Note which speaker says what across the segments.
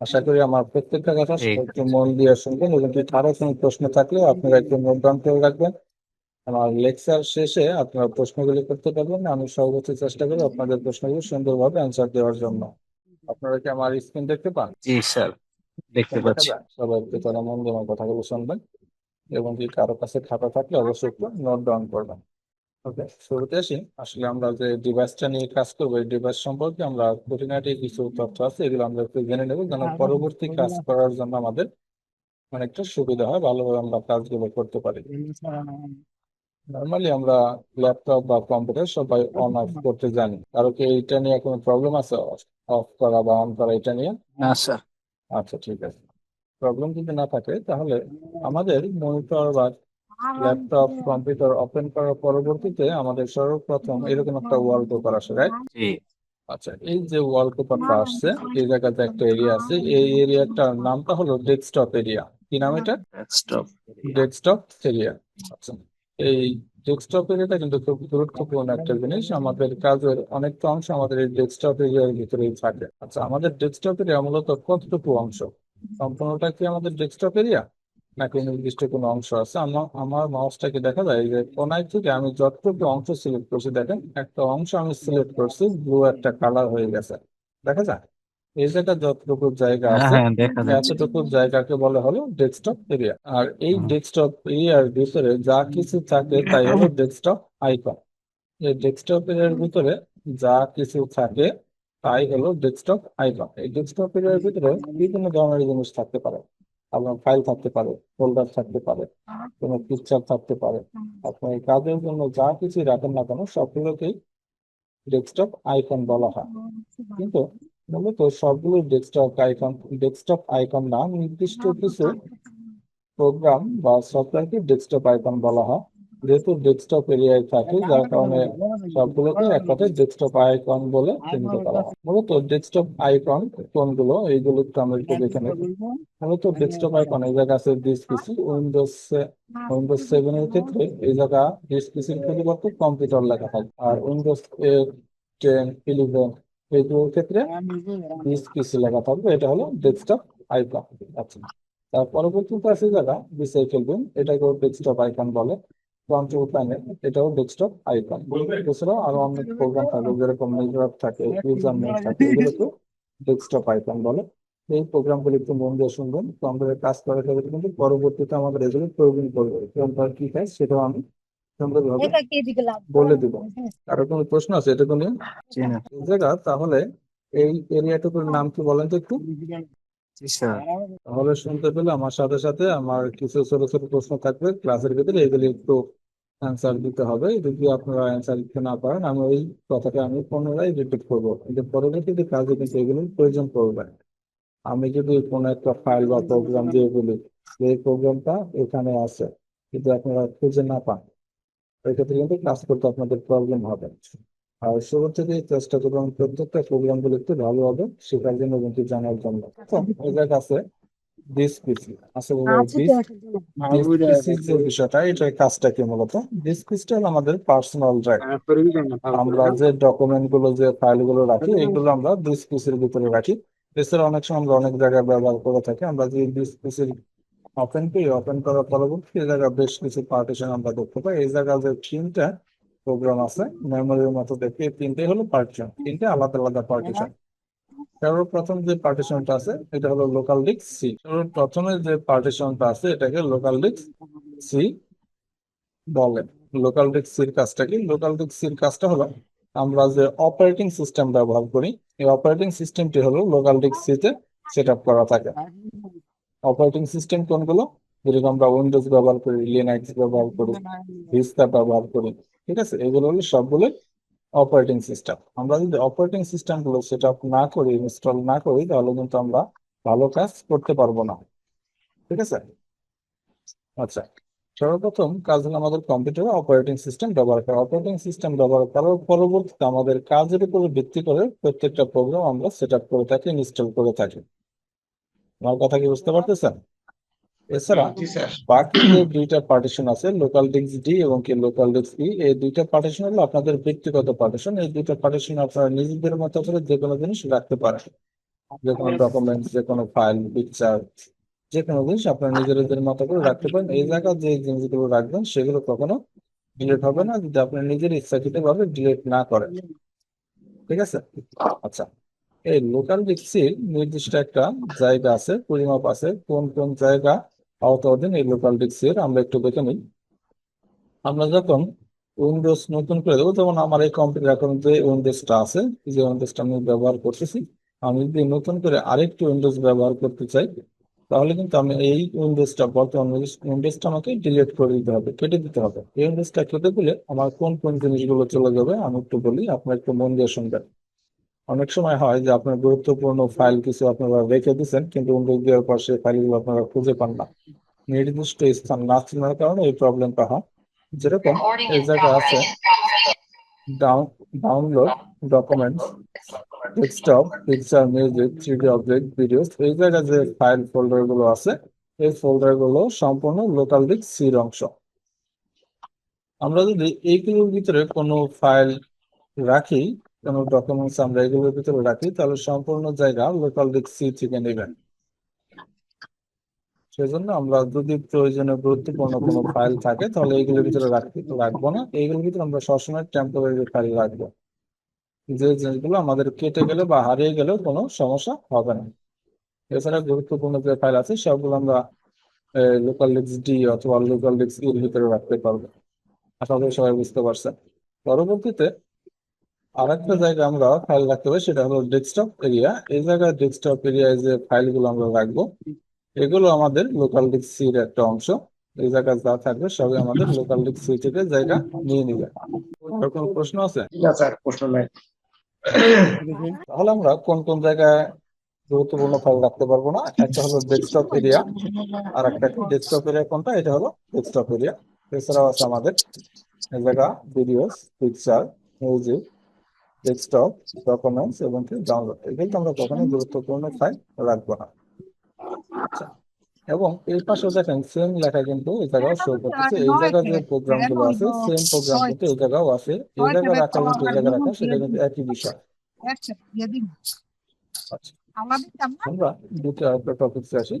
Speaker 1: আশা করি আমার প্রত্যেকটা কথা একটু মন দিয়ে শুনবেন এবং কি কারও কোনো প্রশ্ন থাকলে আপনারা একটু নোট ডাউন করে রাখবেন। আমার লেকচার শেষে আপনারা প্রশ্নগুলি করতে পারবেন। আমি সর্বোচ্চ চেষ্টা করব আপনাদের প্রশ্নগুলো সুন্দরভাবে অ্যান্সার দেওয়ার জন্য। আপনারা কি আমার স্ক্রিন দেখতে পান?
Speaker 2: জি স্যার। দেখতে পাচ্ছি।
Speaker 1: সবাই একটু তারা মন দিয়ে আমার কথাগুলো শুনবেন এবং কি কারও কাছে খাতা থাকলে অবশ্যই একটু নোট ডাউন করবেন। ওকে শুরুতে আসি। আসলে আমরা যে ডিভাইসটা নিয়ে কাজ করব এই ডিভাইস সম্পর্কে আমরা খুঁটিনাটি কিছু তথ্য আছে এগুলো আমরা একটু জেনে নেব যেন পরবর্তী কাজ করার জন্য আমাদের অনেকটা সুবিধা হয় ভালোভাবে আমরা কাজগুলো করতে পারি। নর্মালি আমরা ল্যাপটপ বা কম্পিউটার সবাই অন অফ করতে জানি। কারও কি এইটা নিয়ে কোনো প্রবলেম আছে? অফ করা বা অন করা এটা নিয়ে?
Speaker 2: না স্যার
Speaker 1: আচ্ছা ঠিক আছে। প্রবলেম যদি না থাকে তাহলে আমাদের মনিটর বা ল্যাপটপ কম্পিউটার ওপেন করার পরবর্তীতে আমাদের সর্বপ্রথম এরকম একটা ওয়ালপেপার আসে রাইট?
Speaker 2: জি।
Speaker 1: আচ্ছা এই যে ওয়ালপেপারটা আসছে এই জায়গাতে একটা এরিয়া আছে এই এরিয়াটার নামটা হলো ডেস্কটপ এরিয়া কি নাম এটা?
Speaker 2: ডেস্কটপ
Speaker 1: ডেস্কটপ এরিয়া আচ্ছা এই ডেস্কটপ এরিয়াটা কিন্তু খুব গুরুত্বপূর্ণ একটা জিনিস। আমাদের কাজের অনেকটা অংশ আমাদের এই ডেস্কটপ এরিয়ার ভিতরেই থাকে। আচ্ছা আমাদের ডেস্কটপ এরিয়া মূলত কতটুকু অংশ? সম্পূর্ণটা কি আমাদের ডেস্কটপ এরিয়া নাকি নির্দিষ্ট কোনো অংশ আছে। আমার আমার মাউসটাকে দেখা যায় যে কোনায় থেকে আমি যতটুকু অংশ সিলেক্ট করছি দেখেন একটা অংশ আমি সিলেক্ট করছি ব্লু একটা কালার হয়ে গেছে। দেখা যায়? এই জায়গা যতটুকু জায়গা
Speaker 2: হ্যাঁ
Speaker 1: আছে
Speaker 2: হ্যাঁ
Speaker 1: এতটুকু জায়গাকে বলা হলো ডেস্কটপ এরিয়া আর এই ডেস্কটপ এরিয়ার ভিতরে যা কিছু থাকে তাই হলো ডেস্কটপ আইকন এই ডেস্কটপ এরিয়ার ভিতরে যা কিছু থাকে তাই হলো ডেস্কটপ আইকন এই ডেস্কটপ এরিয়ার ভিতরে বিভিন্ন ধরনের জিনিস থাকতে পারে। আপনার ফাইল থাকতে পারে ফোল্ডার থাকতে পারে কোনো পিকচার থাকতে পারে। আপনার এই কাজের জন্য যা কিছু রাখেন না কেন সবগুলোকেই ডেস্কটপ আইকন বলা হয়। কিন্তু মূলত সবগুলো ডেস্কটপ আইকন ডেস্কটপ আইকন না নির্দিষ্ট কিছু প্রোগ্রাম বা সফটওয়্যারকে ডেস্কটপ আইকন বলা হয়। যেহেতু ডেস্কটপ এরিয়ায় থাকে, যার কারণে সবগুলোকে এক কথায় ডেস্কটপ আইকন বলে চিহ্নিত করা হয়। মূলত ডেস্কটপ আইকন কোনগুলো? এইগুলো আমরা একটু দেখে নেব মূলত ডেস্কটপ আইকন এই জায়গা আছে this PC Windows Windows seven এর ক্ষেত্রে এই জায়গা ডিস পিসির পরিবর্তে কম্পিউটার লেখা থাকে। আর উইন্ডোজ টেন ইলেভেন এইগুলোর ক্ষেত্রে ডিস পিসি লেখা থাকবে। এটা হলো ডেস্কটপ আইকন আচ্ছা তার পরবর্তীতে আছে জায়গা রিসাইকেল বিন এটাকেও ডেস্কটপ আইকন বলে। কন্ট্রোল প্যানেল এটাও ডেস্কটপ আইকন এছাড়াও আরও অনেক প্রোগ্রাম থাকে যেরকম নেটওয়ার্ক থাকে ইউজার নেট থাকে এগুলোকেও ডেস্কটপ আইকন বলে। এই প্রোগ্রামগুলো একটু মন দিয়ে শুনবেন। কম্পিউটার কাজ করার ক্ষেত্রে কিন্তু পরবর্তীতে আমাদের এগুলো প্রয়োজন পড়বে। কম্পিউটার কি কাজ সেটাও আমি সুন্দরভাবে বলে দিব। কারও কোনো প্রশ্ন আছে এটা নিয়ে?
Speaker 2: জি না।
Speaker 1: এই জায়গা তাহলে এই এরিয়াটুকুর নাম কি বলেন তো একটু? তাহলে শুনতে পেলে আমার সাথে সাথে আমার কিছু ছোট ছোট প্রশ্ন থাকবে। ক্লাসের ভিতরে এগুলি একটু অ্যান্সার দিতে হবে। যদি আপনারা অ্যান্সার দিতে না পারেন, আমি ওই কথাটা আমি পুনরায় রিপিট করব। কিন্তু পরবর্তীতে কাজে কিন্তু এগুলির প্রয়োজন পড়বে। আমি যদি কোনো একটা ফাইল বা প্রোগ্রাম দিয়ে বলি, যে এই প্রোগ্রামটা এখানে আছে, কিন্তু আপনারা খুঁজে না পান, এক্ষেত্রে কিন্তু কাজ করতে আপনাদের প্রবলেম হবে। আর শুরু থেকে চেষ্টা করবেন প্রত্যেকটা প্রোগ্রামগুলো একটু ভালোভাবে শেখার জন্য এবং কি জানার জন্য। তো আছে দিস পিসি আসলে দিস
Speaker 3: তো একটা
Speaker 1: দিস পিসির যে বিষয়টা এটার কাজটা কি মূলত? দিস পিসটা আমাদের পার্সোনাল ড্রাইভ আমরা যে ডকুমেন্টগুলো যে ফাইলগুলো রাখি এগুলো আমরা দিস পিসির ভিতরে রাখি। এছাড়া অনেক সময় আমরা অনেক জায়গায় ব্যবহার করে থাকি। আমরা যে দিস পিসির ওপেন করি ওপেন করার পরবর্তী এই জায়গায় বেশ কিছু পার্টিশন আমরা দেখতে পাই এই জায়গায় যে তিনটা প্রোগ্রাম আছে মেমোরির মতো দেখি এই তিনটাই হলো পার্টিশন তিনটে আলাদা আলাদা পার্টিশন সর্বপ্রথম যে পার্টিশনটা আছে, এটা হলো লোকাল ডিস্ক সি প্রথমে যে পার্টিশনটা আছে, এটাকে লোকাল ডিস্ক সি বলে। লোকাল ডিস্ক সির কাজটা কি? লোকাল ডিস্ক সির কাজটা হলো, আমরা যে অপারেটিং সিস্টেম ব্যবহার করি, এই অপারেটিং সিস্টেমটি হলো লোকাল ডিস্ক সিতে সেট আপ করা থাকে। অপারেটিং সিস্টেম কোনগুলো? যেরকম আমরা উইন্ডোজ ব্যবহার করি লিনাক্স ব্যবহার করি ভিস্তা ব্যবহার করি, ঠিক আছে? এগুলো হলো সবগুলো অপারেটিং সিস্টেম আমরা যদি অপারেটিং সিস্টেমগুলো সেট আপ না করি ইনস্টল না করি, তাহলে কিন্তু আমরা ভালো কাজ করতে পারব না। ঠিক আছে? আচ্ছা সর্বপ্রথম কাজ হলো আমাদের কম্পিউটারে অপারেটিং সিস্টেম ব্যবহার করা। অপারেটিং সিস্টেম ব্যবহার করার পরবর্তীতে আমাদের কাজের উপর ভিত্তি করে প্রত্যেকটা প্রোগ্রাম আমরা সেট আপ করে থাকি ইনস্টল করে থাকি। আমার কথা কি বুঝতে পারতেছেন? এছাড়া বাকি যে দুইটা পার্টিশন আছে লোকাল ডিস্ক ডি এবং কি লোকাল ডিস্ক ই এই দুইটা পার্টিশন হলো আপনাদের ব্যক্তিগত পার্টিশন এই দুইটা পার্টিশন আপনারা নিজেদের মতো করে যে কোনো জিনিস রাখতে পারেন। যে কোনো ডকুমেন্টস যে কোনো ফাইল পিকচার যে কোনো জিনিস আপনার নিজের মতো করে রাখতে পারেন। এই জায়গায় যে জিনিসগুলো রাখবেন সেগুলো কখনো ডিলিট হবে না। যদি আপনি নিজের ইচ্ছাকৃত ভাবে ডিলিট না করেন। ঠিক আছে? আচ্ছা। এই লোকাল ডিস্কের নির্দিষ্ট একটা জায়গা আছে পরিমাপ আছে। কোন কোন জায়গা আওতাধীন এই লোকাল ডিস্কের আমরা একটু দেখে নিই। আমরা যখন উইন্ডোজ নতুন করে দেবো, যেমন আমার এই কম্পিউটার এখন যে উইন্ডোজটা আছে যে উইন্ডোজটা আমি ব্যবহার করতেছি, আমি যদি নতুন করে আরেকটি উইন্ডোজ ব্যবহার করতে চাই, তাহলে কিন্তু আমি এই উইন্ডোজটা বর্তমান উইন্ডোজটা আমাকে ডিলিট করে দিতে হবে, কেটে দিতে হবে। এই উইন্ডোজটা কেটে দিলে আমার কোন কোন জিনিসগুলো চলে যাবে, আমি একটু বলি, আপনার একটু মন দিয়ে শুনবেন। অনেক সময় হয় যে আপনার গুরুত্বপূর্ণ ফাইল কিছু আপনারা রেখে দিচ্ছেন কিন্তু উইন্ডোজ দেওয়ার পর সেই ফাইলগুলো আপনারা খুঁজে পান না। নির্দিষ্ট স্থান না চেনার কারণে এই প্রবলেমটা হয়। যেরকম এই জায়গা আছে down download documents desktop picture music three D object videos এই জায়গায় যে ফাইল ফোল্ডারগুলো আছে এই ফোল্ডারগুলো সম্পূর্ণ লোকাল ডিস্ক সির অংশ। আমরা যদি এইগুলোর ভিতরে কোনো ফাইল রাখি কোনো ডকুমেন্টস আমরা এগুলোর ভিতরে রাখি, তাহলে সম্পূর্ণ জায়গা লোকাল ডিস্ক সি থেকে নেবেন। সেজন্য আমরা যদি প্রয়োজনে গুরুত্বপূর্ণ কোনো ফাইল থাকে, তাহলে এইগুলোর ভিতরে রাখতে রাখব না। এইগুলোর ভিতরে আমরা সবসময় টেম্পোরারি ফাইল রাখব। যে জিনিসগুলো আমাদের কেটে গেলে বা হারিয়ে গেলেও কোনো সমস্যা হবে না। এছাড়া গুরুত্বপূর্ণ যে ফাইল আছে, সবগুলো আমরা লোকাল ডিস্ক ডি অথবা লোকাল ডিস্ক এর ভিতরে রাখতে পারব। আশা করি সবাই বুঝতে পারছেন। পরবর্তীতে আরেকটা জায়গায় আমরা ফাইল রাখতে পারি সেটা হলো ডেস্কটপ এরিয়া এই জায়গায় ডেস্কটপ এরিয়ায় যে ফাইলগুলো আমরা রাখব এগুলো আমাদের লোকাল ডিস্ক সির একটা অংশ। এই জায়গায় যা থাকবে সবই আমাদের লোকাল ডিস্ক সি থেকে জায়গা নিয়ে নিবে। কোনো প্রশ্ন আছে?
Speaker 3: প্রশ্ন নাই।
Speaker 1: তাহলে আমরা কোন কোন জায়গায় গুরুত্বপূর্ণ ফাইল রাখতে পারব না? একটা হলো ডেস্কটপ এরিয়া আর একটা ডেস্কটপ এরিয়া কোনটা? এটা হলো ডেস্কটপ এরিয়া এছাড়াও আছে আমাদের এই জায়গা videos picture music desktop documents এবং ডাউনলোড এগুলো আমরা কখনোই গুরুত্বপূর্ণ ফাইল রাখব না। আচ্ছা এবং এই পাশে দেখেন সেম লেখা কিন্তু এই শো করতেছে। এই জায়গায় যে প্রোগ্রামগুলো আছে সেম প্রোগ্রাম কিন্তু এই জায়গাও আছে। এই জায়গায় রাখা কিন্তু এই জায়গায় রাখা সেটা কিন্তু একই বিষয়।
Speaker 4: আচ্ছা।
Speaker 1: আমরা দুটো আরেকটা টপিকসে আসি।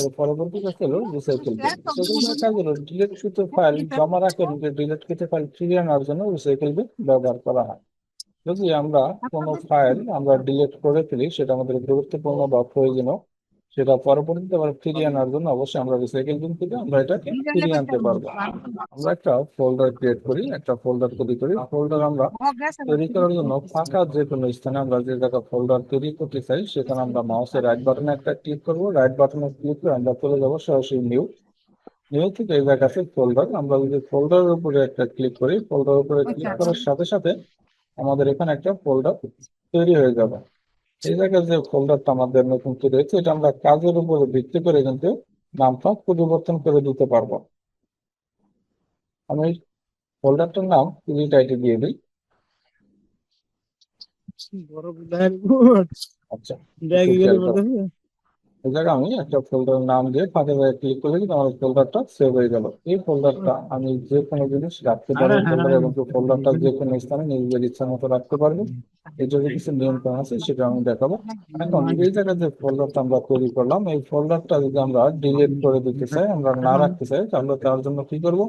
Speaker 1: এর পরবর্তী কাজ হলো রিসাইকেল বিন সেগুলো কাজ হলো ডিলিট কৃত ফাইল জমা রাখে ডিলিট কৃত ফাইল ফিরিয়ে আনার জন্য রিসাইকেল বিন ব্যবহার করা হয়। যদি আমরা কোনো ফাইল আমরা ডিলিট করে ফেলি সেটা আমাদের গুরুত্বপূর্ণ বা প্রয়োজনীয় সেটা পরবর্তীতে আবার ফিরিয়ে আনার জন্য অবশ্যই আমরা রিসাইকেল বিন থেকে আমরা এটাকে ফিরিয়ে আনতে পারব। আমরা একটা ফোল্ডার ক্রিয়েট করি একটা ফোল্ডার তৈরি করি। ফোল্ডার আমরা তৈরি করার জন্য ফাঁকা যে কোনো স্থানে আমরা যে জায়গা ফোল্ডার তৈরি করতে চাই সেখানে আমরা মাউসের রাইট বাটনে একটা ক্লিক করব। রাইট বাটনে ক্লিক করে আমরা চলে যাব সরাসরি নিউ নিউ থেকে এই জায়গাতে ফোল্ডার আমরা যদি ফোল্ডারের উপরে একটা ক্লিক করি ফোল্ডারের উপরে ক্লিক করার সাথে সাথে আমাদের এখানে একটা ফোল্ডার তৈরি হয়ে যাবে। এই জায়গায় যে ফোল্ডারটা আমাদের নতুন তৈরি হয়েছে এটা আমরা কাজের উপরে ভিত্তি করে কিন্তু নামটা পরিবর্তন করে দিতে পারব। আমি ফোল্ডারটার নাম আইডি দিয়ে দিই। আচ্ছা এই জায়গায় আমি একটা ফোল্ডার নাম দিয়ে ফাঁকে জায়গায় ক্লিক করলে কিন্তু আমার ফোল্ডারটা সেভ হয়ে গেল। এই ফোল্ডারটা আমি যে কোনো জিনিস রাখতে পারব
Speaker 3: আরে হ্যাঁ,
Speaker 1: ফোল্ডার
Speaker 3: হ্যাঁ।
Speaker 1: এবং ফোল্ডারটা যে কোনো স্থানে নিজের ইচ্ছা মতো রাখতে পারব। এই জন্য কিছু নিয়ন্ত্রণ আছে সেটা আমি দেখাবো। এখন এই জায়গায় যে ফোল্ডারটা আমরা তৈরি করলাম এই ফোল্ডারটা যদি আমরা ডিলিট করে দিতে চাই আমরা না রাখতে চাই তাহলে তার জন্য কি করব?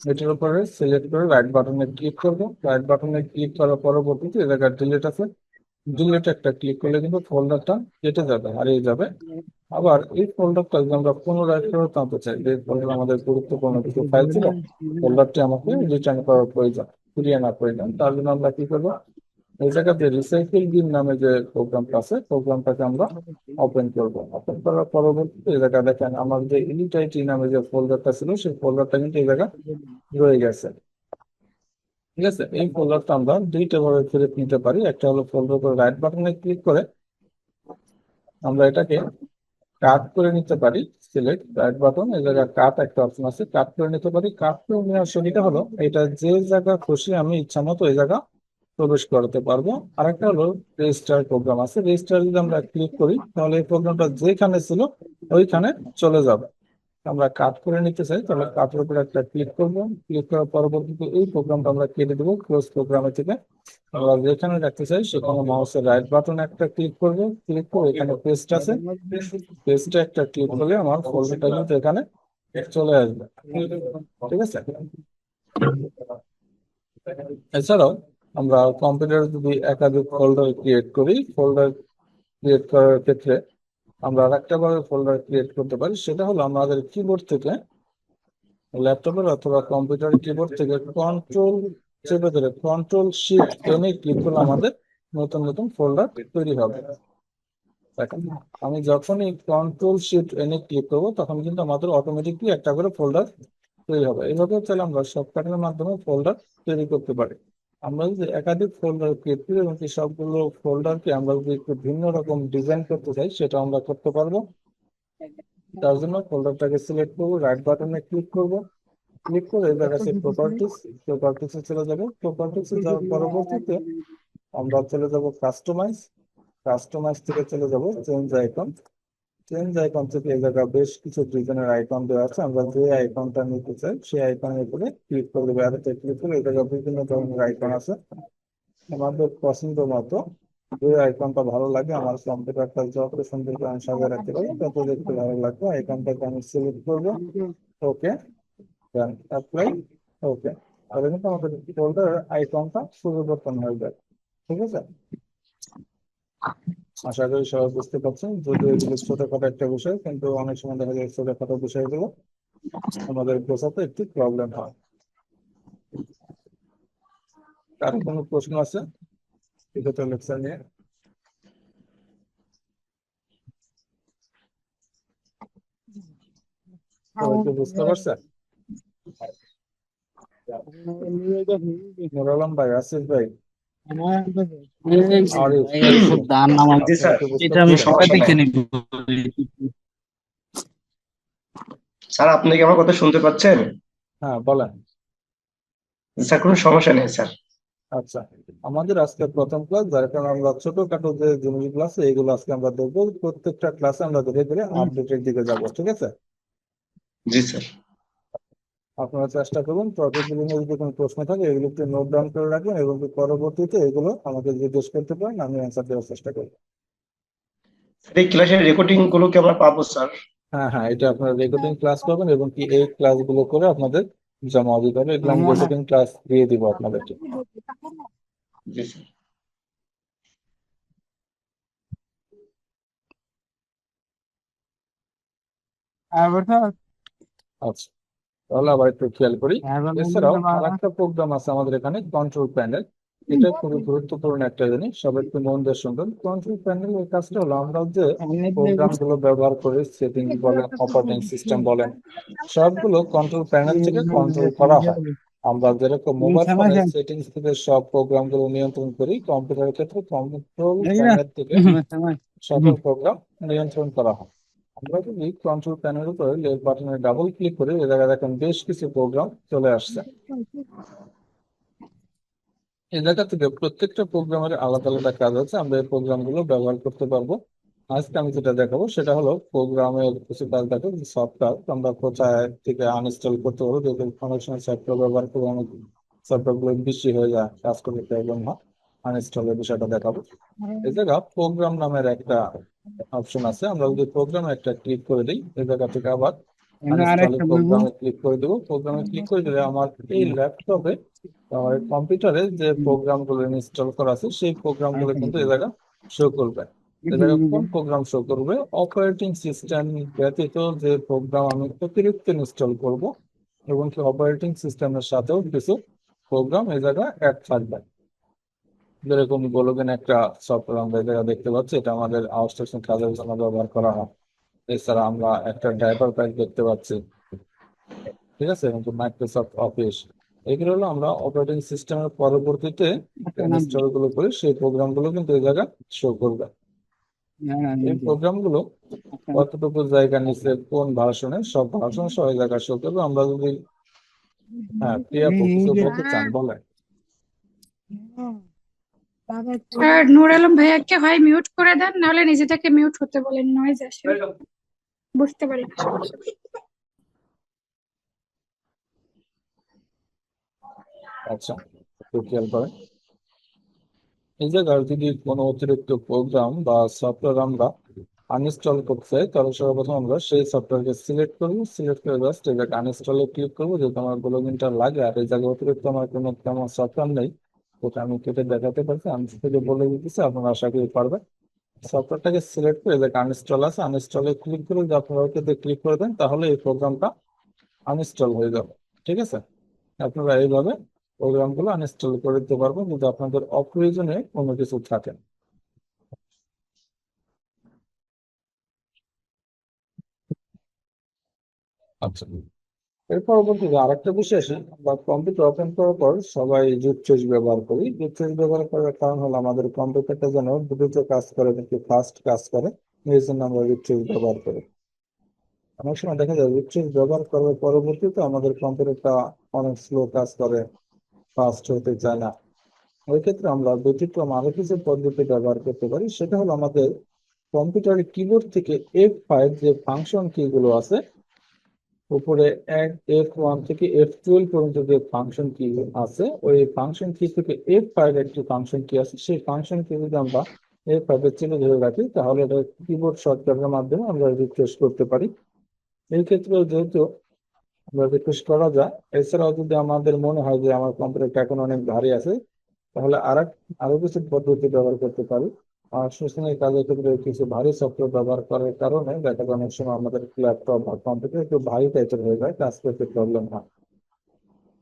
Speaker 1: এটার উপরে সিলেক্ট করে রাইট বাটনে ক্লিক করব। রাইট বাটনে ক্লিক করার পরবর্তীতে এই জায়গায় ডিলিট আছে। ডিলিট একটা ক্লিক করলে কিন্তু ফোল্ডারটা কেটে যাবে, হারিয়ে যাবে। আবার এই ফোল্ডারটা যদি আমরা পুনরায় ফেরত আনতে চাই, যে ফোল্ডার আমাদের গুরুত্বপূর্ণ কিছু ফাইল ছিল ফোল্ডারটি আমাকে রিটার্ন করার প্রয়োজন, ফিরিয়ে আনার প্রয়োজন, তার জন্য আমরা কি করব? এই জায়গাতে রিসাইকেল বিন নামে যে প্রোগ্রামটা আছে প্রোগ্রামটাকে আমরা ওপেন করব। ওপেন করার পরবর্তীতে এই জায়গায় দেখেন, আমার যে ইলিটাইটি নামে যে ফোল্ডারটা ছিল, সেই ফোল্ডারটা কিন্তু এই জায়গায় রয়ে গেছে। ঠিক আছে? এই ফোল্ডারটা আমরা দুইটা ভাবে ফেরত নিতে পারি। একটা হলো ফোল্ডার করে রাইট বাটনে ক্লিক করে আমরা এটাকে কাট করে নিতে পারি। সিলেক্ট রাইট বাটন এই জায়গায় কাট একটা অপশন আছে কাট করে নিতে পারি। কাট করে নেওয়ার সুবিধা হলো, এটা যে জায়গা খুশি আমি ইচ্ছা মতো এই জায়গা প্রবেশ করাতে পারব। আর একটা হলো রেজিস্টার প্রোগ্রাম আছে। রেজিস্টার যদি আমরা ক্লিক করি, তাহলে এই প্রোগ্রামটা যেখানে ছিল, ওইখানে চলে যাবে। আমরা কাট করে নিতে চাই, তাহলে কাটের উপর একটা ক্লিক করব। ক্লিক করার পরবর্তীতে এই প্রোগ্রামটা আমরা কেটে দেবো ক্লোজ প্রোগ্রামে থেকে। আমরা যেখানে রাখতে চাই, সেখানে মাউসের রাইট বাটন একটা ক্লিক করব। ক্লিক করে এখানে পেস্ট আছে। পেস্টে একটা ক্লিক করলে আমার ফোল্ডারটা কিন্তু এখানে চলে আসবে। ঠিক আছে? এছাড়াও আমরা কম্পিউটারে যদি একাধিক ফোল্ডার ক্রিয়েট করি ফোল্ডার ক্রিয়েট করার ক্ষেত্রে আমরা আরেকটা ভাবে ফোল্ডার ক্রিয়েট করতে পারি, সেটা হলো আমাদের কিবোর্ড থেকে ল্যাপটপের অথবা কম্পিউটারের কিবোর্ড থেকে কন্ট্রোল চেপে ধরে কন্ট্রোল শিফট টেনে ক্লিক করলে আমাদের নতুন নতুন ফোল্ডার তৈরি হবে। আমি যখনই কন্ট্রোল শিফট এনে ক্লিক করব, তখন কিন্তু আমাদের অটোমেটিকলি একটা করে ফোল্ডার তৈরি হবে। এইভাবে তাহলে আমরা শর্টকাটের মাধ্যমে ফোল্ডার তৈরি করতে পারি। আমরা যদি একাধিক ফোল্ডার ক্রিয়েট করি এবং কি সবগুলো ফোল্ডারকে আমরা যদি একটু ভিন্ন রকম ডিজাইন করতে চাই, সেটা আমরা করতে পারব। তার জন্য ফোল্ডারটাকে সিলেক্ট করব রাইট বাটনে ক্লিক করব। ক্লিক করে এবার আছে প্রপার্টিস প্রপার্টিসে চলে যাব। প্রপার্টিসে যাওয়ার পরবর্তীতে আমরা চলে যাব কাস্টমাইজ কাস্টমাইজ থেকে চলে যাব চেঞ্জ আইকন চেঞ্জ আইকন থেকে এই জায়গায় বেশ কিছু ডিজাইনের আইকন দেওয়া আছে। আমরা যে আইকনটা নিতে চাই, সেই আইকনের উপরে ক্লিক করে দেবো এতে ক্লিক করে এই জায়গায় বিভিন্ন ধরনের আইকন আছে। আমাদের পছন্দ মতো যে আইকনটা ভালো লাগে, আমার কম্পিউটারটা যত সুন্দর করে আমি সাজিয়ে রাখতে পারি, তত দেখতে ভালো লাগবে। আইকনটাকে আমি সিলেক্ট করব। ওকে অ্যাপ্লাই ওকে তাহলে কিন্তু আমাদের ফোল্ডার আইকনটা পরিবর্তন হয়ে যায় ঠিক আছে? আশা করি সবাই বুঝতে পারছেন। যদিও এগুলো ছোটখাটো একটা বিষয় কিন্তু অনেক সময় দেখা যায় ছোটখাটো বিষয়গুলো আমাদের বোঝাতে একটু প্রবলেম হয়। কারও কোনো প্রশ্ন আছে? বিগত লেকচার নিয়ে। বুঝতে পারছেন নুর ভাই আসিফ ভাই।
Speaker 3: স্যার আপনি কি আমার কথা শুনতে পাচ্ছেন?
Speaker 1: হ্যাঁ বলেন।
Speaker 3: স্যার কোনো সমস্যা নেই স্যার।
Speaker 1: আচ্ছা আমাদের আজকে প্রথম ক্লাস যার কারণে আমরা ছোটখাটো যে জিনিসগুলো আছে এগুলো আজকে আমরা দেখব। প্রত্যেকটা ক্লাসে আমরা ধীরে ধীরে আপডেটের দিকে যাব ঠিক আছে?
Speaker 3: জি স্যার।
Speaker 1: আপনারা চেষ্টা করুন নিয়ে যদি কোনো প্রশ্ন থাকে এগুলো একটু নোট ডাউন করে রাখবেন এবং পরবর্তীতে এগুলো আমাকে জিজ্ঞেস করতে পারেন আমি অ্যান্সার দেওয়ার চেষ্টা করব।
Speaker 3: এই ক্লাসের রেকর্ডিংগুলো কি আমরা পাবো স্যার
Speaker 1: হ্যাঁ হ্যাঁ এটা আপনারা রেকর্ডিং ক্লাস পাবেন এবং কি এই ক্লাসগুলো করে আপনাদের জমা দিতে হবে এগুলো আমি রেকর্ডিং ক্লাস দিয়ে দিব আপনাদেরকে।
Speaker 3: জি স্যার
Speaker 1: আচ্ছা। তাহলে আবার একটু খেয়াল করি। এছাড়াও আরেকটা প্রোগ্রাম আছে আমাদের এখানে কন্ট্রোল প্যানেল এটা খুবই গুরুত্বপূর্ণ একটা জিনিস সবাই একটু মন দিয়ে শুনবেন। কন্ট্রোল প্যানেল এর কাজটা হলো আমরা যে প্রোগ্রামগুলো ব্যবহার করে সেটিং বলেন অপারেটিং সিস্টেম বলেন সবগুলো কন্ট্রোল প্যানেল থেকে কন্ট্রোল করা হয়। আমরা যেরকম মোবাইল ফোনের সেটিংস থেকে সব প্রোগ্রামগুলো নিয়ন্ত্রণ করি কম্পিউটারের ক্ষেত্রে কন্ট্রোল প্যানেল থেকে সকল প্রোগ্রাম নিয়ন্ত্রণ করা হয়। আমরা যদি কন্ট্রোল প্যানেল উপরে লেফট বাটনে ডাবল ক্লিক করি এই জায়গায় দেখেন বেশ কিছু প্রোগ্রাম চলে আসছে। এই জায়গা থেকে প্রত্যেকটা প্রোগ্রামের আলাদা আলাদা কাজ আছে, আমরা এই প্রোগ্রামগুলো ব্যবহার করতে পারব। আজকে আমি যেটা দেখাবো সেটা হলো প্রোগ্রামের কিছু কাজ দেখো সফটওয়্যার আমরা কোথায় থেকে আনইনস্টল করতে পারব যেহেতু অনেক সময় সফটওয়্যার ব্যবহার করে অনেক সফটওয়্যারগুলো বেশি হয়ে যায়, কাজ করতে প্রবলেম হয় আনইনস্টলের বিষয়টা দেখাবো। এই জায়গা প্রোগ্রাম নামের একটা অপশন আছে আমরা যদি প্রোগ্রামে একটা ক্লিক করে দিই এই জায়গা থেকে আবার প্রোগ্রামে ক্লিক করে দেবো। প্রোগ্রামে ক্লিক করে দিলে আমার এই ল্যাপটপে আমার কম্পিউটারে যে প্রোগ্রামগুলো ইনস্টল করা আছে সেই প্রোগ্রামগুলো কিন্তু এই জায়গা শো করবে। কোন প্রোগ্রাম শো করবে? অপারেটিং সিস্টেম ব্যতীত যে প্রোগ্রাম আমি অতিরিক্ত ইনস্টল করব এবং কি অপারেটিং সিস্টেমের সাথেও কিছু প্রোগ্রাম এই জায়গায় অ্যাড থাকবে। যেরকম গোলোগেন একটা সফটওয়্যার আমরা এই জায়গায় দেখতে পাচ্ছি এটা আমাদের আউটসোর্সিং কাজের জন্য ব্যবহার করা হয়। এছাড়া আমরা একটা ড্রাইভার প্যাক দেখতে পাচ্ছি। ঠিক আছে? এবং মাইক্রোসফট অফিস এগুলো হলো আমরা অপারেটিং সিস্টেমের পরবর্তীতে ইনস্টলগুলো করি সেই প্রোগ্রামগুলো কিন্তু এই জায়গায় শো করবে। এই প্রোগ্রামগুলো কতটুকু জায়গা নিচ্ছে কোন ভার্সনে সব ভাষণ সব এই জায়গায় শো করবে। আমরা যদি হ্যাঁ প্রিয়া কিছু বলতে চান বলেন।
Speaker 5: আর নূর আলম ভাইয়াকে হয় মিউট করে দেন নাহলে নিজে থেকে মিউট হতে বলেন আসে। বুঝতে পারি
Speaker 1: আচ্ছা খেয়াল করেন। এই যে যদি কোনো অতিরিক্ত প্রোগ্রাম বা সফটওয়্যার আমরা আনইনস্টল করতে তাহলে সর্বপ্রথম আমরা সেই সফটওয়্যারকে সিলেক্ট করব। সিলেক্ট করে জাস্ট এই আনইনস্টলে ক্লিক করব যেহেতু আমার ব্লগিনটা লাগে আর এই জায়গায় অতিরিক্ত আমার কোনো তেমন সফটওয়্যার নেই ওটা আমি কেটে দেখাতে পারছি, আমি থেকে বলে দিতেছি, আপনারা আশা করি পারবেন। সফটওয়্যারটাকে সিলেক্ট করে যে আনইনস্টল আছে আনইনস্টলে ক্লিক করে যদি আপনারা ওকে ক্লিক করে দেন, তাহলে এই প্রোগ্রামটা আনইনস্টল হয়ে যাবে, ঠিক আছে? আপনারা এইভাবে প্রোগ্রামগুলো আনইনস্টল করে দিতে পারবেন, যদি আপনাদের অপ্রয়োজনে কোনো কিছু থাকে। আচ্ছা। এর পরবর্তীতে আরেকটা বিষয় আসে বা কম্পিউটার ওপেন করার পর সবাই জুটচেস ব্যবহার করি। জুটচেস ব্যবহার করার কারণ হলো আমাদের কম্পিউটারটা যেন দ্রুত কাজ করে নাকি ফাস্ট কাজ করে, এই জন্য আমরা জুটচেস ব্যবহার করি। অনেক সময় দেখা যায় জুটচেস ব্যবহার করার পরবর্তীতে আমাদের কম্পিউটারটা অনেক স্লো কাজ করে ফাস্ট হতে চায় না। ওই ক্ষেত্রে আমরা ব্যতিক্রম আরও কিছু পদ্ধতি ব্যবহার করতে পারি, সেটা হলো আমাদের কম্পিউটারের কিবোর্ড থেকে এফ ফাইভ যে ফাংশন কি গুলো আছে উপরে এক, এফ ওয়ান থেকে এফ টুয়েলভ পর্যন্ত যে ফাংশন কি আছে, ওই ফাংশন কি থেকে এফ ফাইভ একটি ফাংশন কি আছে, সেই ফাংশন কি যদি আমরা এফ ফাইভ এর চিহ্ন ধরে রাখি, তাহলে এটা কিবোর্ড শর্টকাটের মাধ্যমে আমরা রিফ্রেশ করতে পারি। এই ক্ষেত্রে যেহেতু আমরা রিফ্রেশ করা যায়, এছাড়াও যদি আমাদের মনে হয় যে আমার কম্পিউটারটা এখন অনেক ভারী আছে, তাহলে আর এক আরও কিছু পদ্ধতি ব্যবহার করতে পারি। আর শুশনের কাজের ক্ষেত্রে কিছু ভারী সফটওয়্যার ব্যবহার করার কারণে দেখা যায় অনেক সময় আমাদের ল্যাপটপ বা কম্পিউটার একটু ভারী টাইপের হয়ে যায় কাজ করতে প্রবলেম হয়।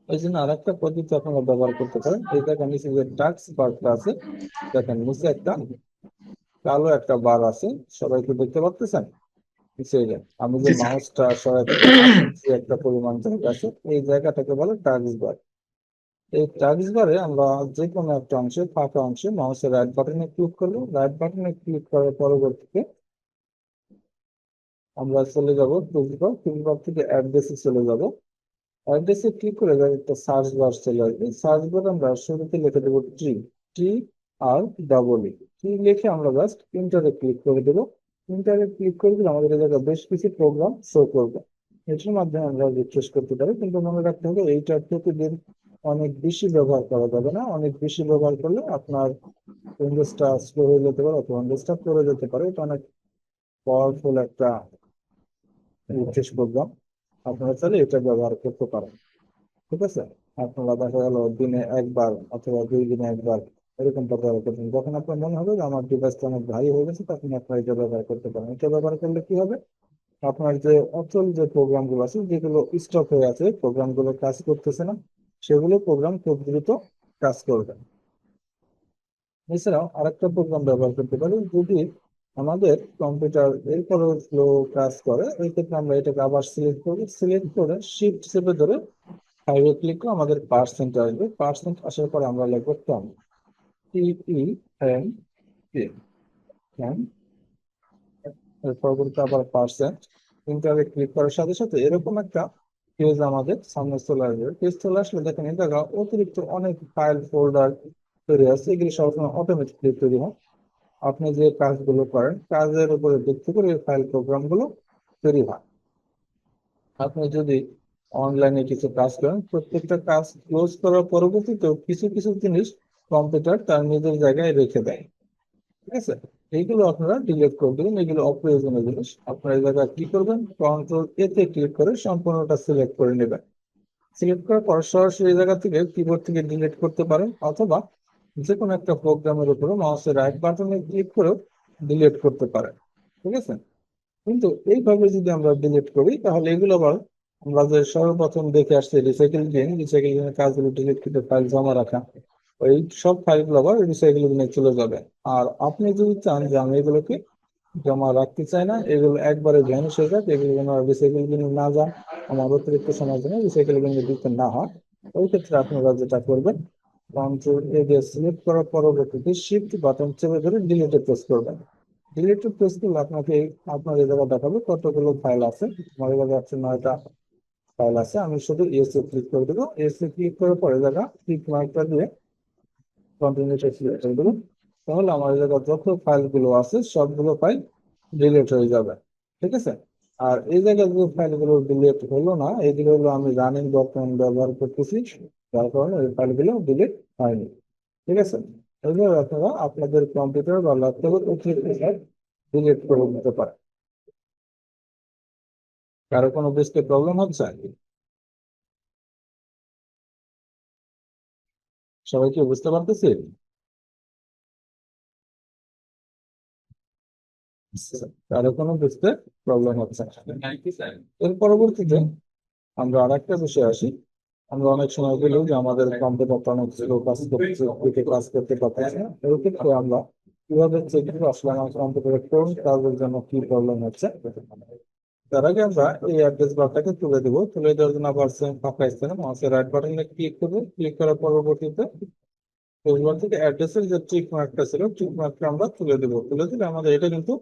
Speaker 1: এই জন্য আরেকটা পদ্ধতি আপনারা ব্যবহার করতে পারেন দেখেন নিচে যে টাক্স বারটা আছে দেখেন নিচে একটা কালো একটা বার আছে সবাই কি দেখতে পাচ্ছেন নিচে আমি যে মাউসটা সরাতে একটা পরিমাণ জায়গা আছে এই জায়গাটাকে বলে টাক্স বার এই টাক্স বারে আমরা যে কোনো একটা অংশে ফাঁকা অংশে মাউসের রাইট বাটনে ক্লিক করব। রাইট বাটনে ক্লিক করার পরবর্তীতে আমরা চলে যাব টুলবার টুলবার থেকে অ্যাড্রেসে চলে যাব। অ্যাড্রেসে ক্লিক করে যাবে একটা সার্চ বার চলে আসবে। সার্চ বার আমরা শুরুতে লিখে দেবো ট্রি টি আর ডাবল ই টি লিখে আমরা জাস্ট ইন্টারে ক্লিক করে দেবো। ইন্টারে ক্লিক করে দিলে আমাদের জায়গায় বেশ কিছু প্রোগ্রাম শো করবে। এটার মাধ্যমে আমরা রিফ্রেশ করতে পারি। কিন্তু মনে রাখতে হবে এইটা প্রতিদিন অনেক বেশি ব্যবহার করা যাবে না। অনেক বেশি ব্যবহার করলে আপনার উইন্ডোজটা স্লো হয়ে যেতে পারে অথবা উইন্ডোজটা পড়ে যেতে পারে। এটা অনেক পাওয়ারফুল একটা রিফ্রেশ প্রোগ্রাম। আপনারা চাইলে এটা ব্যবহার করতে পারেন। ঠিক আছে? আপনারা দেখা গেল দিনে একবার অথবা দুই দিনে একবার এরকম ব্যবহার করবেন। যখন আপনার মনে হবে যে আমার ডিভাইসটা অনেক ভারী হয়ে গেছে, তখন আপনারা এটা ব্যবহার করতে পারেন। এটা ব্যবহার করলে কি হবে? আপনার যে অচল যে প্রোগ্রামগুলো আছে, যেগুলো স্টপ হয়ে আছে প্রোগ্রামগুলো কাজ করতেছে না। সেগুলো প্রোগ্রাম খুব দ্রুত কাজ করবে। এছাড়াও আরেকটা প্রোগ্রাম ব্যবহার করতে পারি, যদি আমাদের কম্পিউটার এরপরে স্লো কাজ করে এই ক্ষেত্রে আমরা এটাকে আবার সিলেক্ট করি সিলেক্ট করে শিফট চেপে ধরে ফাইভে ক্লিক করে আমাদের পার্সেন্ট আসবে। পার্সেন্ট আসার পরে আমরা লিখব ton T E N T N এর পরবর্তী আবার পার্সেন্ট ইন্টারে ক্লিক করার সাথে সাথে এরকম একটা পেজ আমাদের সামনে চলে আসবে। পেজ চলে আসলে দেখেন জায়গা অতিরিক্ত অনেক ফাইল ফোল্ডার তৈরি আছে, এগুলি সবসময় অটোমেটিকলি তৈরি হয়। আপনি যে কাজগুলো করেন, কাজের উপরে ভিত্তি করে এই ফাইল প্রোগ্রামগুলো তৈরি হয়। আপনি যদি অনলাইনে কিছু কাজ করেন, প্রত্যেকটা কাজ ক্লোজ করার পরবর্তীতেও কিছু কিছু জিনিস কম্পিউটার তার নিজের জায়গায় রেখে দেয়। ঠিক আছে? এইগুলো আপনারা ডিলিট করে দেবেন এগুলো অপ্রয়োজনীয় জিনিস। আপনারা এই জায়গায় কি করবেন কন্ট্রোল এতে ক্লিক করে সম্পূর্ণটা সিলেক্ট করে নেবেন। সিলেক্ট করার পর সরাসরি এই জায়গা থেকে কিবোর্ড থেকে ডিলিট করতে পারেন, অথবা যে কোনো একটা প্রোগ্রামের উপরে মাউসের রাইট বাটনে ক্লিক করেও ডিলিট করতে পারেন। ঠিক আছে? কিন্তু এইভাবে যদি আমরা ডিলিট করি, তাহলে এগুলো আবার আমরা যে সর্বপ্রথম দেখে আসছি রিসাইকেল বিন রিসাইকেল বিনের কাজগুলো ডিলিট করতে ফাইল জমা রাখা। ওই সব ফাইলগুলো আবার রিসাইকেল বিনে চলে যাবে। আর আপনি যদি চান যে আমি এগুলোকে জমা রাখতে চাই না, এগুলো একবারে ভ্যানিশ হয়ে যাক, এগুলো যেন রিসাইকেল বিনে না যান, আমার অতিরিক্ত সময়ের জন্য রিসাইকেল বিনে দিতে না হয়, ওই ক্ষেত্রে আপনারা যেটা করবেন কন্ট্রোল এ দিয়ে সিলেক্ট করার পরবর্তীতে শিফট বাটন চেপে ধরে ডিলিটে প্রেস করবেন। ডিলিটে প্রেস করলে আপনাকে আপনার এই জায়গা দেখাবে কতগুলো ফাইল আছে। আমার এই জায়গায় আছে নয়টা ফাইল আছে, আমি শুধু এসে ক্লিক করে দেবো। এসে ক্লিক করার পরে জায়গা ক্লিক মার্কটা দিয়ে কন্টিনিউতে সিলেক্ট দেবো তাহলে জায়গায় যত ফাইলগুলো আছে সবগুলো ফাইল ডিলিট হয়ে যাবে, ঠিক আছে? আর এই জায়গায় যে ফাইলগুলো ডিলিট হলো না, এগুলো হলো আমি রানিং ডকুমেন্ট ব্যবহার করতেছি, যার কারণে এই ফাইলগুলো ডিলিট হয়নি, ঠিক আছে? এইভাবে আপনারা আপনাদের কম্পিউটার বা ল্যাপটপে ডিলিট করে দিতে পারেন। কারও কোনো বুঝতে প্রবলেম হচ্ছে? সবাই কি বুঝতে পারতেছি? কারও কোনো বুঝতে প্রবলেম হচ্ছে এর পরবর্তীতে আমরা আর একটা বিষয়ে আসি। আমরা অনেক সময় বলি যে আমাদের কম্পিউটারটা অনেক স্লো কাজ পিকে কাজ করতে পারতেছে না। এর ক্ষেত্রে আমরা কীভাবে চেক আসলে আমার কম্পিউটারে কোন কাজের জন্য কি প্রবলেম হচ্ছে? তার আগে আমরা এই অ্যাড্রেস বারটাকে তুলে দেবো। তুলে দেওয়ার জন্য আবার ফাঁকা স্থানে মাউসের রাইট বাটনে ক্লিক করব। ক্লিক করার পরবর্তীতে টুলবার থেকে অ্যাড্রেসের যে টিক মার্কটা ছিল টিক মার্কটা আমরা তুলে দেবো। তুলে দিলে আমাদের এটা কিন্তু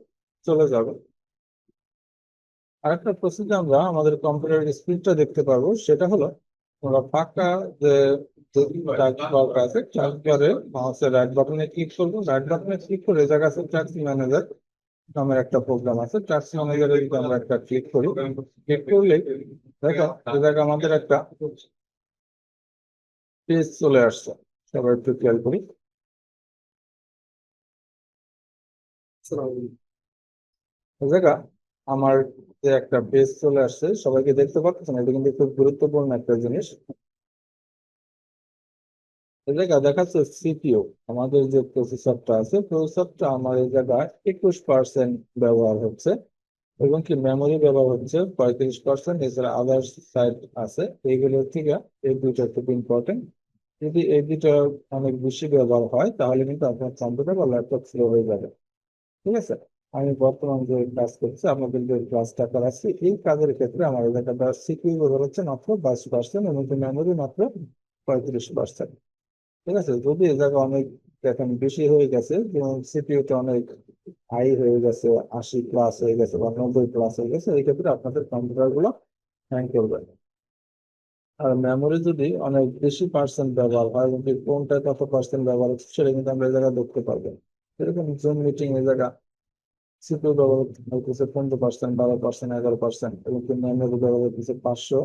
Speaker 1: চলে যাবে। আরেকটা প্রসেসে আমরা আমাদের কম্পিউটার স্ক্রিনটা দেখতে পারব। সেটা হলো আমরা ফাঁকা যে বারটা আছে টাচ বারে মাউসের রাইট বাটনে ক্লিক করব। রাইট বাটনে ক্লিক করে জায়গা আছে ট্যাক্স ম্যানেজার নামের একটা প্রোগ্রাম আছে ট্যাক্স ম্যানেজারে যদি আমরা একটা ক্লিক করি। ক্লিক করলে দেখো, এই আমাদের একটা পেজ চলে আসছে, সবাই একটু খেয়াল করি। জায়গা আমার যে একটা পেজ চলে আসছে, সবাইকে দেখতে পাচ্ছেন? এটা কিন্তু খুব গুরুত্বপূর্ণ একটা জিনিস। এই জায়গা দেখাচ্ছে সিপিইউ আমাদের যে প্রসেসরটা আছে, প্রসেসরটা আমার এই জায়গায় একুশ পার্সেন্ট ব্যবহার হচ্ছে এবং কি মেমোরি ব্যবহার হচ্ছে পঁয়ত্রিশ পার্সেন্ট এছাড়া আদার্স সাইড আছে। এইগুলোর থেকে এই দুইটা খুব ইম্পর্টেন্ট যদি এই দুইটা অনেক বেশি ব্যবহার হয়, তাহলে কিন্তু আপনার কম্পিউটার বা ল্যাপটপ স্লো হয়ে যাবে। ঠিক আছে? আমি বর্তমান যে কাজ করছি আপনাদের যে ক্লাসটা করাচ্ছি এই কাজের ক্ষেত্রে আমার এই জায়গাটা সিপিইউ ব্যবহার হচ্ছে মাত্র বাইশ পার্সেন্ট এবং মেমোরি মাত্র পঁয়ত্রিশ পার্সেন্ট ঠিক আছে, যদি জায়গা অনেক এখন বেশি হয়ে গেছে, যেমন সিপিইউটা অনেক হাই হয়ে গেছে, আশি প্লাস হয়ে গেছে বা নব্বই প্লাস হয়ে গেছে, এই ক্ষেত্রে আপনাদের কম্পিউটারগুলো হ্যাং করবে। আর মেমোরি যদি অনেক বেশি পার্সেন্ট ব্যবহার হয় কিন্তু কোনটা কত পার্সেন্ট ব্যবহার হচ্ছে, সেটা কিন্তু আমরা এই জায়গায় দেখতে পারব। এরকম জুম মিটিং এই জায়গা সিপিইউ ব্যবহার হচ্ছে পনেরো পার্সেন্ট বারো পার্সেন্ট এগারো পার্সেন্ট এবং মেমোরি ব্যবহার হচ্ছে পাঁচশো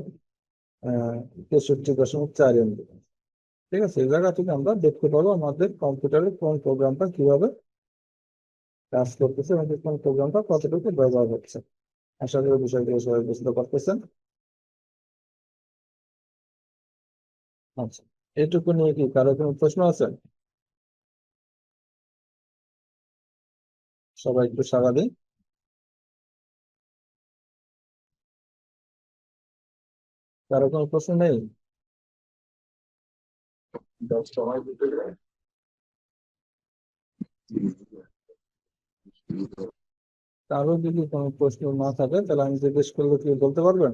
Speaker 1: তেষট্টি দশমিক চার এমবি ঠিক আছে, এই জায়গা থেকে আমরা দেখতে পাবো আমাদের কম্পিউটারে কোন প্রোগ্রামটা কীভাবে কাজ করতেছে এবং কোন প্রোগ্রামটা কতটুকু ব্যবহার হচ্ছে। আশা করি বিষয়গুলো সবাই বুঝতে পারতেছেন। আচ্ছা এটুকু নিয়ে কি কারও কোনো প্রশ্ন আছে? সবাই একটু সাড়া কারও কোনো প্রশ্ন নেই? কারও যদি কোনো প্রশ্ন না থাকে, তাহলে আমি জিজ্ঞেস করলে কি বলতে পারবেন?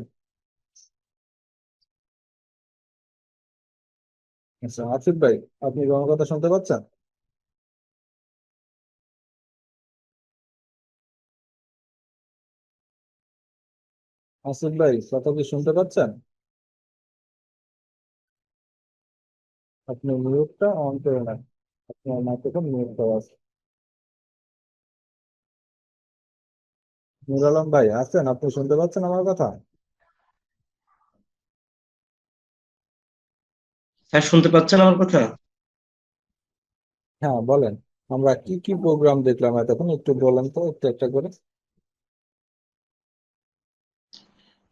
Speaker 1: আচ্ছা আসিফ ভাই, আপনি আমার কথা শুনতে পাচ্ছেন? আসিফ ভাই, কথা কি শুনতে পাচ্ছেন? আপনি মিউটটা অন করে নেন। আপনার মাইক্রোফোন মিউট করা আছে। নুর আলম ভাই আছেন? আপনি শুনতে পাচ্ছেন আমার কথা?
Speaker 3: স্যার শুনতে পাচ্ছেন আমার কথা?
Speaker 1: হ্যাঁ বলেন। আমরা কি কি প্রোগ্রাম দেখলাম এতক্ষণ? একটু বলেন তো একটু একটা করে।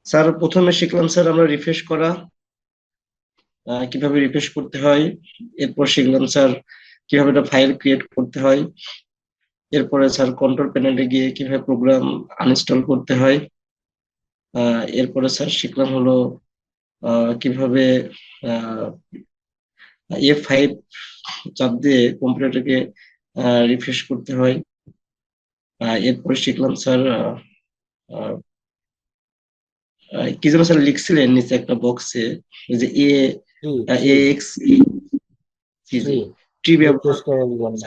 Speaker 3: স্যার প্রথমে শিখলাম স্যার আমরা রিফ্রেশ করা। কীভাবে রিফ্রেশ করতে হয়, এরপর শিখলাম স্যার কীভাবে একটা ফাইল ক্রিয়েট করতে হয়, এরপরে স্যার কন্ট্রোল প্যানেলে গিয়ে কীভাবে প্রোগ্রাম আনইনস্টল করতে হয় এরপরে স্যার শিখলাম হলো কীভাবে এফ ফাইভ চাপ দিয়ে কম্পিউটারটাকে রিফ্রেশ করতে হয় এরপরে শিখলাম স্যার কি যেন স্যার লিখছিলেন নিচে একটা বক্সে যে এ এক্স জি
Speaker 1: জি।
Speaker 3: টি ব্যবহার
Speaker 1: রিফ্রেশ করার জন্য।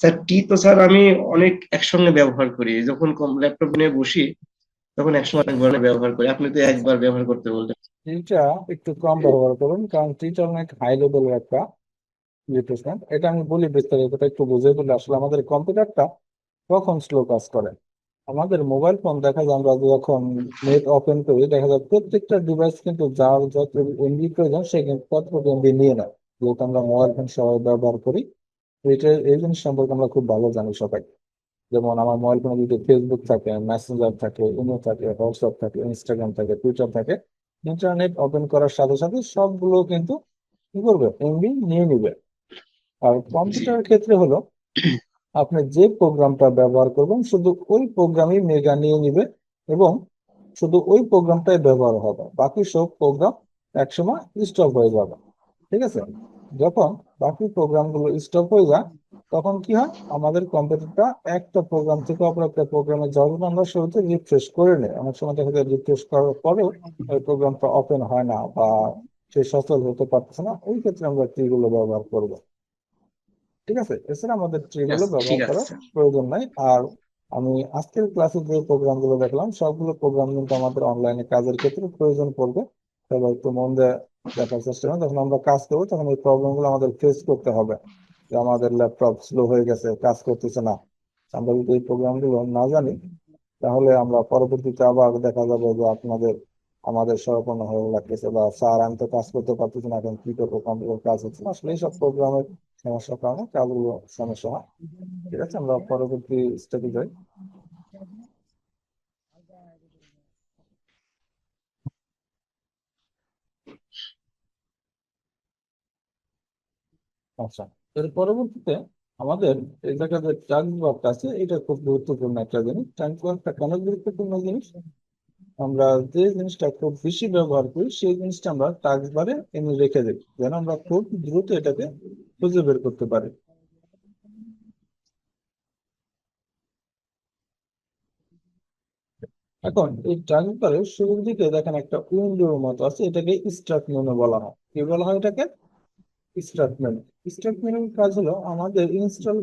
Speaker 3: স্যার টি তো স্যার আমি অনেক একসঙ্গে ব্যবহার করি। যখন ল্যাপটপ নিয়ে বসি তখন একসঙ্গে অনেকবার ব্যবহার করি। আপনি তো একবার ব্যবহার করতে বললেন।
Speaker 1: টিটা একটু কম ব্যবহার করুন কারণ টিটা অনেক হাই লেভেলের একটা এটা আমি বলি বিস্তারিত একটু বুঝে বলি আসলে আমাদের কম্পিউটারটা কখন স্লো কাজ করে। আমাদের মোবাইল ফোন দেখা যায় আমরা যখন নেট ওপেন করি, দেখা যায় প্রত্যেকটা ডিভাইস কিন্তু যার যত এমবি প্রয়োজন, সে কিন্তু ততটুকু এমবি নিয়ে নেয়। যেহেতু আমরা মোবাইল ফোন সবাই ব্যবহার করি এটা, এই জিনিস সম্পর্কে আমরা খুব ভালো জানি সবাই। যেমন আমার মোবাইল ফোনে যদি ফেসবুক থাকে মেসেঞ্জার থাকে ইমো থাকে হোয়াটসঅ্যাপ থাকে ইনস্টাগ্রাম থাকে টুইটার থাকে ইন্টারনেট ওপেন করার সাথে সাথে সবগুলো কিন্তু কি করবে? এমবি নিয়ে নিবে। আর কম্পিউটারের ক্ষেত্রে হলো আপনি যে প্রোগ্রামটা ব্যবহার করবেন, শুধু ওই প্রোগ্রামই মেগা নিয়ে নিবে এবং শুধু ওই প্রোগ্রামটাই ব্যবহার হবে। বাকি সব প্রোগ্রাম একসময় স্টপ হয়ে যাবে। ঠিক আছে? যখন বাকি প্রোগ্রামগুলো স্টপ হয়ে যায়, তখন কি হয়? আমাদের কম্পিউটারটা একটা প্রোগ্রাম থেকে অপর একটা প্রোগ্রামে যাওয়ার আমরা শুরুতে রিফ্রেশ করে নিই। অনেক সময় দেখা যায় রিফ্রেশ করার পরেও ওই প্রোগ্রামটা ওপেন হয় না বা সে সচল হতে পারতেছে না। ওই ক্ষেত্রে আমরা ট্রিগুলো ব্যবহার করব। ঠিক আছে? এছাড়া আমাদের ট্রিগুলো
Speaker 3: ঠিক
Speaker 1: ব্যবহার করার প্রয়োজন নাই। আর আমি আজকের ক্লাসে যে প্রোগ্রামগুলো দেখলাম সবগুলো প্রোগ্রাম কিন্তু আমাদের অনলাইনে কাজের ক্ষেত্রে প্রয়োজন পড়বে। সবাই একটু মন দিয়ে দেখার চেষ্টা করুন। যখন আমরা কাজ করব তখন এই প্রবলেমগুলো আমাদের ফেস করতে হবে। যে আমাদের ল্যাপটপ স্লো হয়ে গেছে কাজ করতেছে না। আমরা যদি এই প্রোগ্রামগুলো না জানি তাহলে আমরা পরবর্তীতে আবার দেখা যাবে যে আপনাদের আমাদের সরপন্ন হয়ে লাগতেছে বা স্যার, আমি তো কাজ করতে পারতেছি না, এখন কি করব কম্পিউটার কাজ হচ্ছে না। আসলে এইসব প্রোগ্রামের সমস্যার কারণে কাজগুলো সমস্যা হয় ঠিক আছে, আমরা পরবর্তী স্টেপে যাই। আচ্ছা এর পরবর্তীতে আমাদের এই যে ট্যাক্স আছে, এটা খুব গুরুত্বপূর্ণ একটা জিনিস। ট্যাক্স বারটা কেন গুরুত্বপূর্ণ জিনিস? আমরা যে জিনিসটা খুব বেশি ব্যবহার করি, সেই জিনিসটা আমরা ট্যাক্স বারে এনে রেখে দিই, যেন আমরা খুব দ্রুত এটাকে খুঁজে বের করতে পারি। এখন এই ট্যাক্স বারের শুরুর দিকে দেখেন একটা উইন্ডোর মতো আছে, এটাকে স্টার্ট মেনু বলা হয়। কি বলা হয় এটাকে? Start menu. স্টার্ট মেনুর কাজ হলো আমাদের ইনস্টল